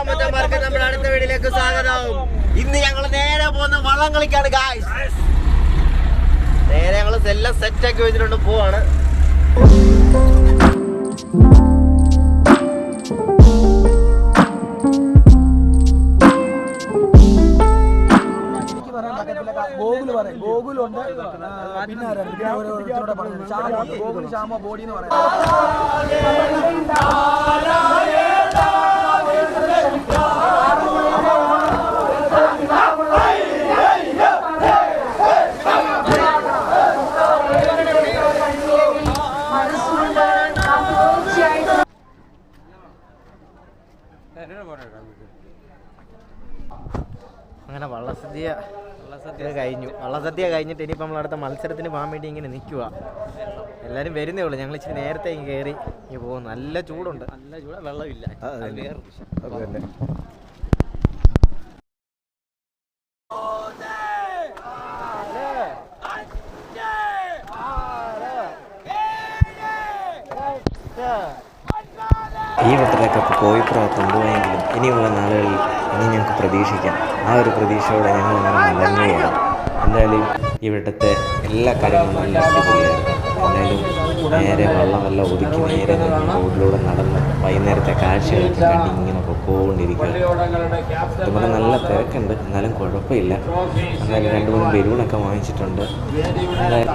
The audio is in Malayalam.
അടുത്ത വീട്ടിലേക്ക് സ്വാഗതം ഇന്ന് ഞങ്ങൾ നേരെ പോകുന്ന വള്ളം കളിക്കാണ് ഗായ്സ് നേരെ ഞങ്ങൾ എല്ലാം സെറ്റ് ആക്കി വെച്ചിട്ടുണ്ട് പോവാണ്. ഗോകുലുണ്ട്. പിന്നെ ഗോകുൽ ശ്യാമ ബോഡി എന്ന് പറയുന്നത് അങ്ങനെ വള്ളസദ്യ വള്ളസദ്യ കഴിഞ്ഞു വള്ളസദ്യ കഴിഞ്ഞിട്ട് ഇനിയിപ്പോൾ നമ്മൾ അടുത്ത മത്സരത്തിന് പോകാൻ വേണ്ടി ഇങ്ങനെ നിൽക്കുക എല്ലാവരും വരുന്നേ ഉള്ളൂ ഞങ്ങൾ ഇച്ചിരി നേരത്തെ കയറി ഇനി പോകും നല്ല ചൂടുണ്ട് നല്ല ചൂട് വെള്ളമില്ല Yeah. ഈ വട്ടത്തെ കപ്പ് കോയിപ്പുറ കൊണ്ടുപോയെങ്കിലും ഇനിയുള്ള നാളുകളിൽ ഇനി ഞങ്ങൾക്ക് പ്രതീക്ഷിക്കാം. ആ ഒരു പ്രതീക്ഷയോടെ ഞങ്ങൾ അങ്ങനെ മടങ്ങുകയാണ്. എന്തായാലും ഇവിടുത്തെ എല്ലാ കാര്യങ്ങളും നല്ല അടിപൊളിയായിരുന്നു. എന്തായാലും നേരെ വെള്ളമെല്ലാം ഒതുക്കി നേരെ റോഡിലൂടെ നടന്ന് വൈകുന്നേരത്തെ കാഴ്ചകളൊക്കെ കണ്ടി ഇങ്ങനെ പൊക്കോണ്ടിരിക്കുക നല്ല തിരക്കുണ്ട്. എന്നാലും കുഴപ്പമില്ല. എന്തായാലും രണ്ട് മൂന്ന് ബലൂണൊക്കെ വാങ്ങിച്ചിട്ടുണ്ട്. എന്തായാലും